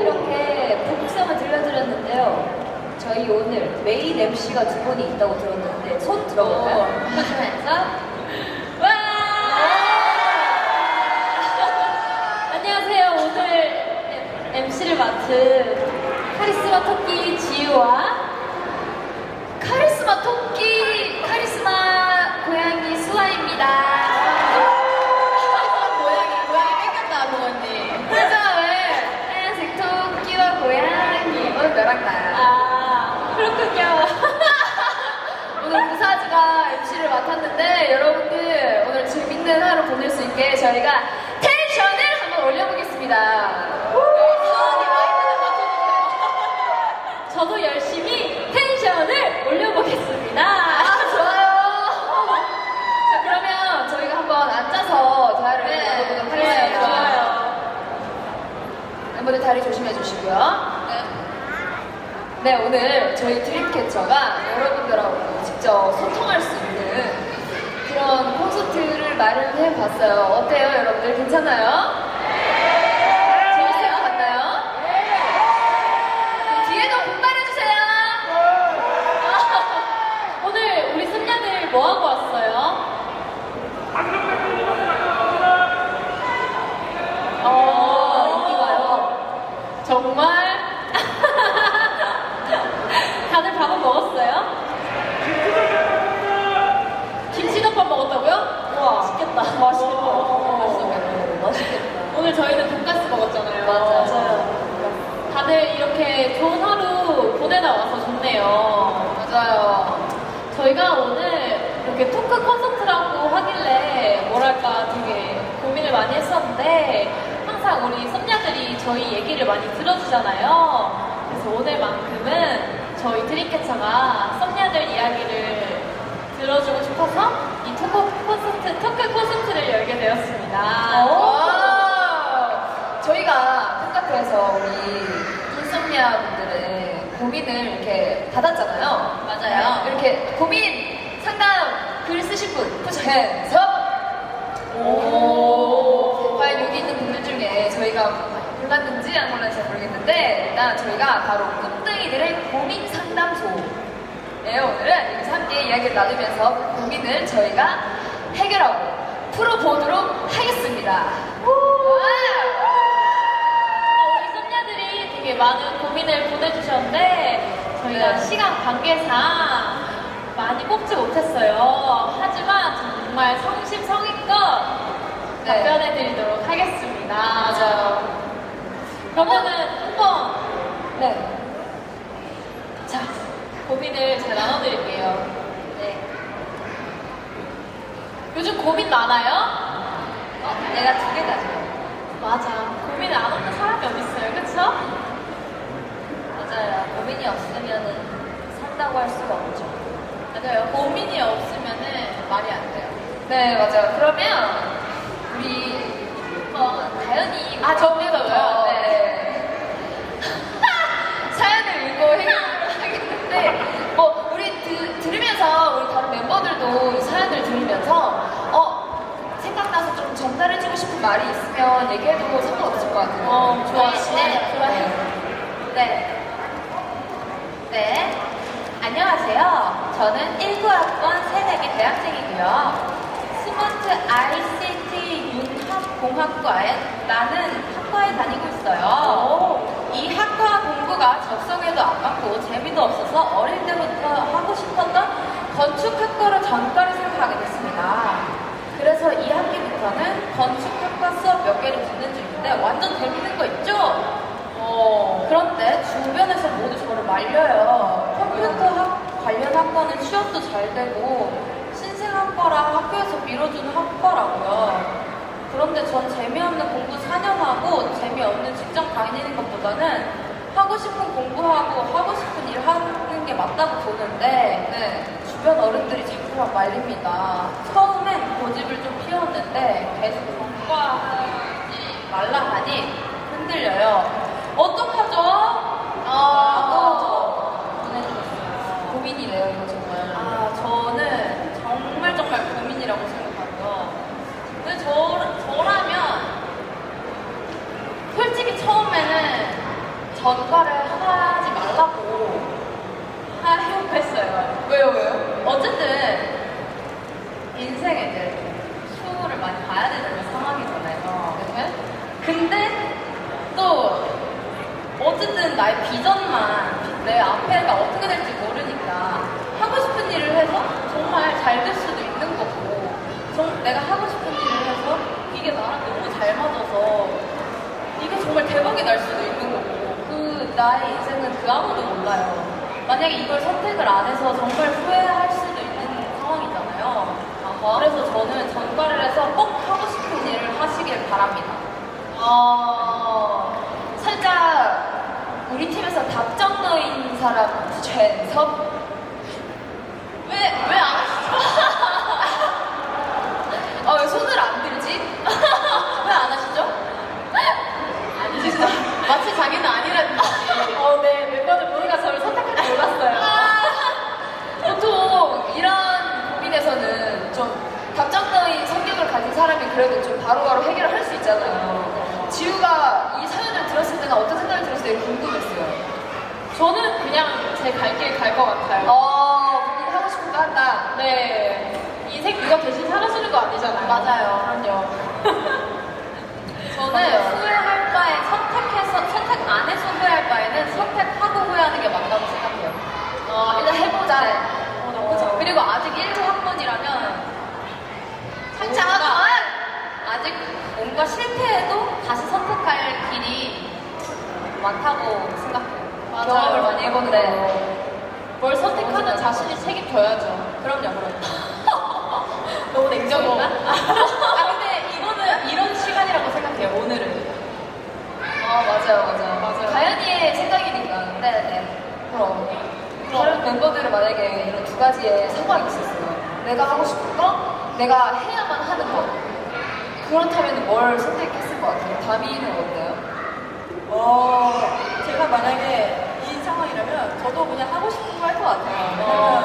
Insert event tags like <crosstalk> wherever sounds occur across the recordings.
이렇게 복성을 들려드렸는데요. 저희 오늘 메인 MC가 두 분이 있다고 들었는데 손 들어볼까요? 하면서 <laughs> 와! <laughs> 안녕하세요. 오늘 MC를 맡은 카리스마 토끼 지우와 카리스마 토끼 카리스마 고양이 수아입니다. 맡았는데 여러분들 오늘 재밌는 하루 보낼 수 있게 저희가 텐션을 한번 올려보겠습니다. <laughs> 저도 열심히 텐션을 올려보겠습니다. 아, 좋아요. 자, 그러면 저희가 한번 앉아서 대화를 나눠보도록 하겠습니다. 좋아요. 멤버들 다리 조심해 주시고요. 네, 오늘 저희 드림캐쳐가 여러분들하고 직접 소통할 수 마련해 봤어요. 어때요, 여러분들? 괜찮아요? 재밌을 것 같나요? 그 뒤에도 분발해주세요. <laughs> 오늘 우리 손녀들 뭐 하고 왔어요? 어, 이거요. 정말? 다들 밥은 먹었어요? 김치덮밥 먹었다고요? 와, 맛있겠다. 맛있겠다. 맛있겠다. 맛있겠다. 오늘 저희는 돈가스 먹었잖아요. 맞아요. 다들 이렇게 좋은 하루 보내다 와서 좋네요. 맞아요. 저희가 오늘 이렇게 토크 콘서트라고 하길래 뭐랄까 되게 고민을 많이 했었는데 항상 우리 썸녀들이 저희 얘기를 많이 들어주잖아요. 그래서 오늘만큼은 저희 드림캐쳐가 썸녀들 이야기를 들어주고 싶어서 이 토크 콘서트, 토크 콘서트를 열게 되었습니다. 저희가 팬카페에서 우리 인썸니아 분들의 고민을 이렇게 받았잖아요. 이렇게 고민 상담 글 쓰신 분, up! 오. 과연 여기 있는 분들 중에 저희가 골랐는지 안 골랐는지 잘 모르겠는데, 일단 저희가 바로 꿈둥이들의 고민 상담소예요. 오늘은 여기서 함께 이야기를 나누면서 그 고민을 저희가 해결하고 풀어보도록 하겠습니다. 어, 우리 썸녀들이 되게 많은 고민을 보내주셨는데 저희가 네. 시간 관계상 많이 뽑지 못했어요. 하지만 정말 성심성의껏 네. 답변해드리도록 하겠습니다. 맞아요. 그러면은 한번 네. 자 고민을 잘 나눠드릴게요. 네. 요즘 고민 많아요? 어, 내가 두 개다 지금. 맞아. 고민을 안 없는 사람이 어딨어요, 그쵸? 맞아요. 고민이 없으면은 산다고 할 수가 없죠. 맞아요. 고민이 없으면은 말이 안 돼요. 네, 맞아요. 그러면 우리 어, 다현이 아 정리서요. 네. 사연을 읽고 해결을 하겠는데 뭐 우리 드, 들으면서 우리 다른 멤버들도 이 사연을 들으면서 어 생각나서 좀 전달해주고 싶은 말이 있으면 얘기해도 상관없을 것 같아요. 어, 좋아요. 네, 좋아요. 네. 네. 안녕하세요. 저는 19학번 새내기 대학생이고요. 스마트 ICT 융합공학과에 나는 학과에 다니고 있어요. 이 학과 공부가 적성에도 안 맞고 재미도 없어서 어릴 때부터 하고 싶었던 건축학과로 전과를 생각하게 됐습니다. 그래서 이 학기부터는 건축학과 수업 몇 개를 듣는 중인데 완전 재밌는 거 있죠? 어, 그런데 주변에서 모두 저를 말려요. 컴퓨터 학 관련 학과는 취업도 잘 되고 신생 학과라 학교에서 밀어주는 학과라고요. 그런데 전 재미없는 공부 4년 하고 재미없는 직장 다니는 것보다는 하고 싶은 공부하고 하고 싶은 일 하는 게 맞다고 보는데 주변 어른들이 자꾸만 말립니다. 처음엔 고집을 좀 피웠는데 계속 공부하지 말라 하니 흔들려요. 어떡하죠? 뭔가를 하지 말라고 하려고 했어요. 왜요, 왜요? 어쨌든 인생에 이제 수를 많이 봐야 되는 상황이잖아요. 근데 또 어쨌든 나의 비전만 내 앞에가 어떻게 될지 모르니까 하고 싶은 일을 해서 정말 잘 될 수도 있는 거고 정, 내가 하고 싶은 일을 해서 이게 나랑 너무 잘 맞아서 이게 정말 대박이 날 수도 있고 나의 인생은 그 아무도 몰라요. 만약에 이걸 선택을 안 해서 정말 후회할 수도 있는 상황이잖아요. 그래서 저는 전과를 해서 꼭 하고 싶은 일을 하시길 바랍니다. 어, 살짝 우리 팀에서 답정 너인 사람 최섭? 왜, 왜안 하시죠? 아, 왜 손을 안 들지? 왜 안 하시죠? 아니, 진짜. 마치 자기는 아니라는 듯이. 어, 네, 멤버들 모두가 저를 선택할 줄 몰랐어요. 보통 이런 고민에서는 좀 답정너인 성격을 가진 사람이 그래도 좀 바로바로 해결을 할 수 있잖아요. 지우가 이 사연을 들었을 때는 어떤 생각이 들었어요? 궁금했어요. 저는 그냥 제 갈 길 갈 것 같아요. 어, 본인 하고 싶은 거 한다. 네. 인생 누가 대신 살아주는 거 아니잖아요. 맞아요. 그럼요. <laughs> 저는 맞아요. 후회할 바에 선택해서 선택 안 해서 후회할 바에는 선택하고 후회하는 게 맞다고 생각해요. 어, 일단 해보자. 어, 나쁘죠. 그리고 아직 1호 학번이라면 창창하구만. 아직 뭔가 실패해도 다시 선택할 길이 많다고 생각해요. 맞아요. 경험을 많이 해보는데 뭘 선택하는 자신이 책임져야죠. 그럼요, 그럼요. <laughs> 너무 냉정했나? 아 근데 이거는 이런 시간이라고 생각해요. 오늘은. 아 맞아요, 맞아요, 맞아요. 가연이의 생각이니까. 네 네. 그럼 다른 멤버들은 만약에 이런 두 가지의 상황이 있었어요. 내가 하고 싶은 거, 내가 해야만 하는 거. 그렇다면 뭘 선택했을 것 같아요? 다미는 어때요? 어, 제가 만약에 이 상황이라면 저도 그냥 하고 싶은 거 할 것 같아요. 왜냐면,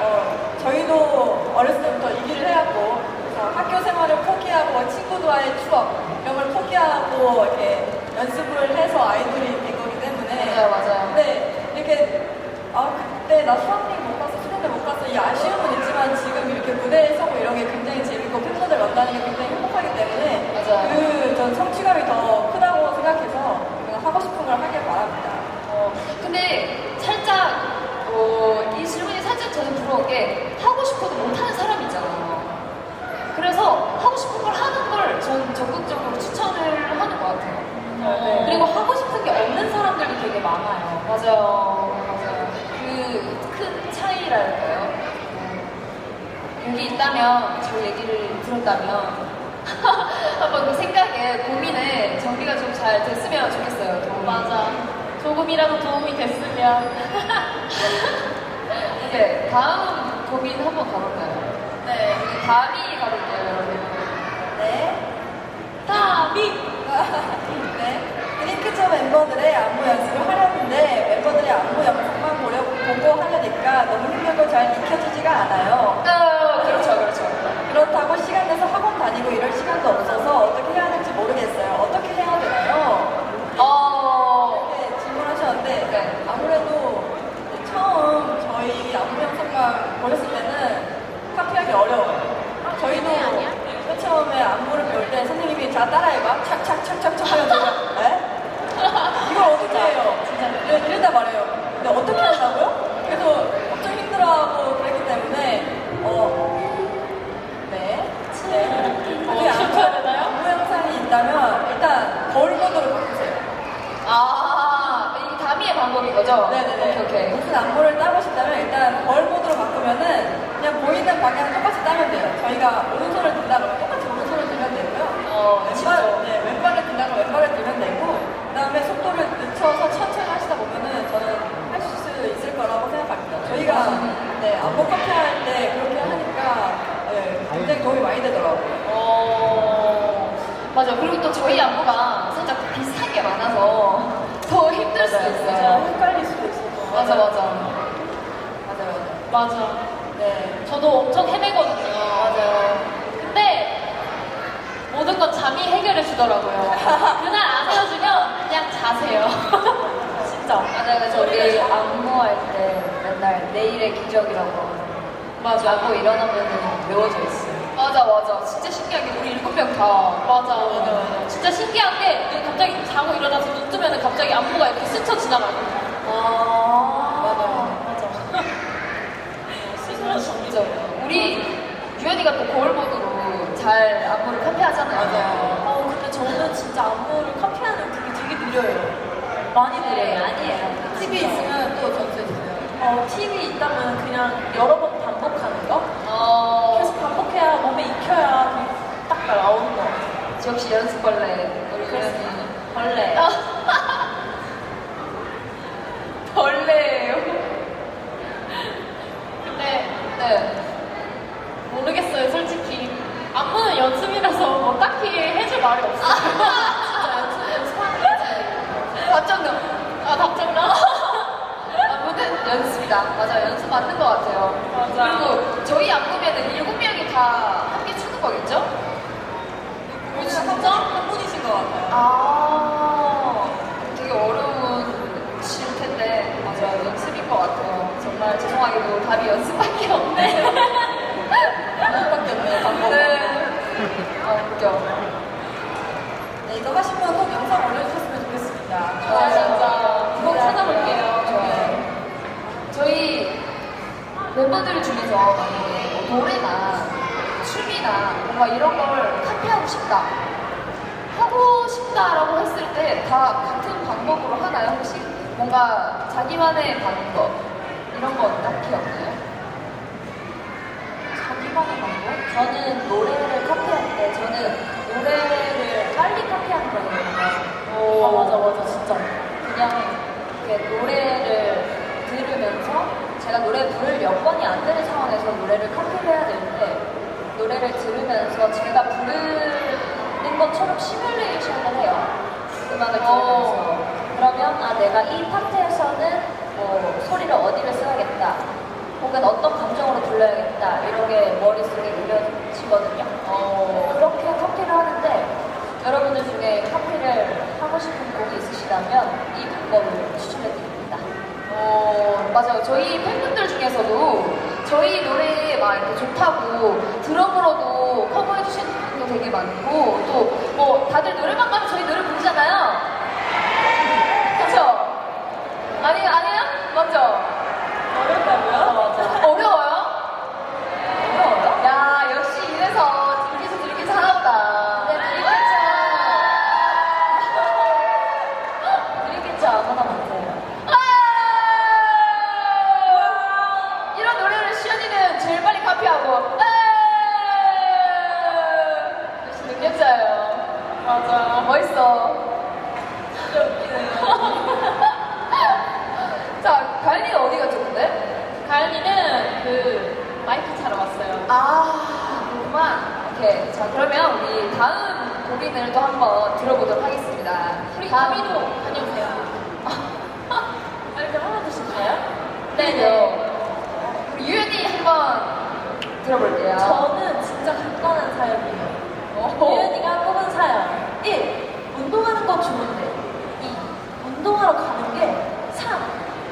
어, 저희도 어렸을 때부터 이 길을 해왔고, 그래서 학교 생활을 포기하고, 친구들과의 추억, 이런 걸 포기하고, 이렇게 연습을 해서 아이돌이 된 거기 때문에. 맞아요, 맞아요. 근데 이렇게, 아, 그때 나 수학여행 못 갔어, 수련회 못 갔어, 이 아쉬움은 있지만 지금 이렇게 무대에 서고 이런 게 굉장히 재밌고 팬분들 만나는 게 굉장히 행복하기 때문에. 맞아요. 그, 전 성취감이 더 크다고 생각해서 그냥 하고 싶은 걸 하길 바랍니다. 어, 근데 살짝 어, 이 질문이 살짝 저는 부러운 게 하고 싶어도 못하는 사람이 있잖아요. 그래서 하고 싶은 걸 하는 걸 전 적극적으로 추천을 하는 것 같아요. 네. 그리고 하고 싶은 게 없는 사람들도 되게 많아요. 맞아요. 맞아요. 그 큰 차이랄까요? 어, 여기 있다면, 저 얘기를 들었다면, <laughs> 한번 그 생각에, 고민에 정리가 좀 잘 됐으면 좋겠어요. 도움이. 맞아. 조금이라도 도움이 됐으면. <laughs> 네, 다음 고민 한번 가볼까요? 네. 우리 다음이 가볼게요, 여러분. 네. 다미! <laughs> 네. 드링크처 멤버들의 안무 연습을 하려는데 멤버들이 안무 영상만 보려, 보고 하려니까 너무 힘들고 잘 익혀지지가 않아요. 어, 그렇죠, 그렇죠. 그렇다고 시간 내서 학원 다니고 이럴 시간도 없어서 어떻게 해야 할지 모르겠어요. 어떻게 해야 되나요? 어, 이렇게 질문하셨는데 네. 아무래도 처음 저희 안무 보냈을 때는 카피하기 어려워요. 저희도 맨 처음에 안무를 배울 때 선생님이 자 따라해봐 착착착착착 하면 제가 에? 이걸 어떻게 해요? 진짜 이러- 이러다 말해요. 근데 어떻게 한다고요? 그래서 엄청 힘들어하고 그랬기 때문에 어 네. 네. 어, 그게 안무, 실패해야 되나요? 안무 영상이 있다면 일단 거울 모드로 바꾸세요. 아, 이 다미의 방법인 거죠? 네네네. 오케이, 오케이. 무슨 안무를 따고 싶다면 일단 거울 모드로 바꾸면은 그냥 보이는 방향 똑같이 따면 돼요. 저희가 오른손을 든다 그러면 똑같이 오른손을 들면 되고요. 어, 왼발, 진짜. 네, 왼발을 든다 그러면 왼발을 들면 되고 그 다음에 속도를 늦춰서 천천히 하시다 보면은 저는 할 수 있을 거라고 생각합니다. 저희가 네, 안무 커피할 때 그렇게 하니까 네, 굉장히 도움이 많이 되더라고요. 어, 맞아. 그리고 또 저희 안무가 살짝 비슷한 게 많아서 더 힘들 수도 있어요. 헷갈릴 수도 있어서. 맞아, 맞아. 맞아요. 맞아. 네. 저도 엄청 헤매거든요. 맞아요. 근데 모든 건 잠이 해결해 주더라고요. 그날 안 헤어지면 그냥 자세요. <laughs> 진짜. 맞아요. 그래서 우리 안무할 때 맨날 내일의 기적이라고. 맞아. 자고 일어나면 외워져 있어요. 맞아, 맞아. 진짜 신기하게 우리 일곱 명 다. 맞아, 맞아, 맞아. 진짜 신기한 게 눈 갑자기 자고 일어나서 눈 뜨면 갑자기 안무가 이렇게 스쳐 지나가요. 아. 맞아. 진짜. 우리 유연이가 또 거울 모드로 잘 안무를 카피하잖아요. 맞아요. 어, 근데 저는 진짜 안무를 카피하는 그게 되게 느려요. 많이 네, 느려요. 아니에요. TV 있으면 또 전수해주세요. 어, TV 있다면 그냥 여러 번 몸에 익혀야 딱 나오는 거 같아요. 역시 연습벌레. 우리. 유연이. 벌레. <laughs> 벌레예요. 근데 네. 모르겠어요, 솔직히. 안무는 연습이라서 뭐 딱히 해줄 말이 없어요. <laughs> 진짜 연습, 연습하는 게 답정너. 아, 답정나? 안무는 연습이다. 맞아, 연습 맞는 것 같아요. 맞아. 그리고 저희 안무면은 일곱 명이 다 함께 추는 거겠죠? 우리는 한, 분, 한 분이신 것 같아요. 아, 되게 어려운 실 텐데, 맞아요. 연습인 것 같아요. 정말 죄송하게도 답이 연습밖에 없네. 반복밖에 없네요, 반복. 네. 아, 웃겨. 네, 이거 하시면 꼭 영상 올려주셨으면 좋겠습니다. 아, 진짜. 꼭 찾아볼게요. 좋아요. 저희 멤버들 중에서 만약에 뭐 노래나 춤이나 뭔가 이런 걸 카피하고 싶다. 하고 싶다라고 했을 때 다 같은 방법으로 하나요, 혹시? 뭔가 자기만의 방법, 이런 건 딱히 없나요? 자기만의 방법? 저는 노래를 카피할 때, 저는 노래를 빨리 카피하는 거예요. 오, 아, 맞아, 맞아, 진짜. 그냥 이렇게 노래를 들으면서 제가 노래 부를 여건이 안 되는 상황에서 노래를 카피를 해야 될때 노래를 들으면서 제가 부르는 것처럼 시뮬레이션을 해요. 음악을 들으면서. 그러면 아 내가 이 파트에서는 뭐 소리를 어디를 써야겠다. 혹은 어떤 감정으로 불러야겠다. 이런 게 머릿속에 그려지거든요. 그렇게 카피를 하는데 여러분들 중에 카피를 하고 싶은 곡이 있으시다면 이 방법을 추천해드립니다. 어, 맞아요. 저희 팬분들 중에서도 저희 노래 막 이렇게 좋다고 드럼으로도 커버해주시는 분도 되게 많고 또 뭐 다들 노래방 가면 저희 노래 부르잖아요. 그쵸? 아니, 아니에요? 맞죠? 어렵다고요? 맞아. 어려워요? 어려워요? 야, 역시 이래서 들키서 들키서 하나보다. 네, 들키죠. 들키죠, 아무나 못해요. 아! 이런 노래를 시연이는 제일 빨리 카피하고, 아! 역시 능력자예요. 맞아. 멋있어. 진짜 웃기네요. 자, 가연이가 어디 갔죠, 근데? 가연이는 그 마이크 차러 왔어요. 아, 오케이. 자, 그러면 우리 다음 고민을 또 한번 들어보도록 하겠습니다. 우리 가미도 다녀오세요. 아, <laughs> 이렇게 하나 주실까요? 네네. 우리 유연이 한번 들어볼게요. 저는 진짜 간단한 사연이에요. 오. 예은이가 뽑은 사연. 1. 운동하는 건 좋은데. 2. 운동하러 가는 게 3.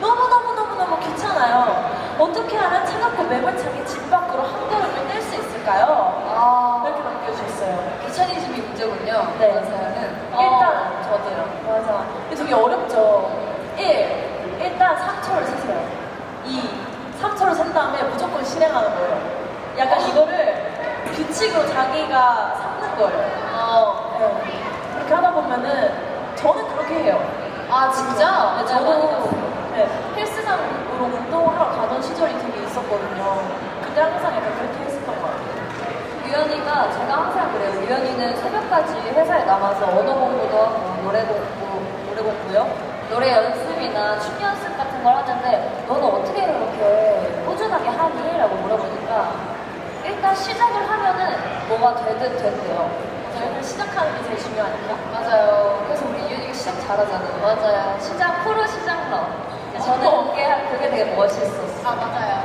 너무너무너무너무 귀찮아요. 어떻게 하면 차갑고 매몰차게 집 밖으로 한 걸음을 뗄 수 있을까요? 아, 이렇게 남겨주셨어요. 귀차니즘이 문제군요. 네. 이번 사연은. 일단 저도요. 맞아. 근데 되게 어렵죠. 1. 일단 3초를 세세요. 2. 3초를 센 다음에 무조건 실행하는 거예요. 약간 이거를 규칙으로 자기가 삼는 거예요. 어. 네. 그렇게 하다 보면은 저는 그렇게 해요. 아, 진짜? 네, 저도 네, 헬스장으로 운동하러 가던 시절이 되게 있었거든요. 근데 항상 약간 그렇게 했었던 것 같아요. 유연이가 제가 항상 그래요. 유연이는 새벽까지 회사에 남아서 언어 공부도 하고 노래 공부, 노래 공부요? 노래 연습이나 춤 연습 같은 걸 하는데 너는 어떻게 그렇게 꾸준하게 하니? 라고 물어보니까 일단 시작을 하면은 뭐가 되든 된대요. 저희는 시작하는 게 제일 중요하니까. 맞아요. 그래서 우리 유연이가 시작 잘하잖아요. 맞아요. 시작, 프로 시작러. 저는 그게, 그게 되게 멋있었어요. 아, 맞아요.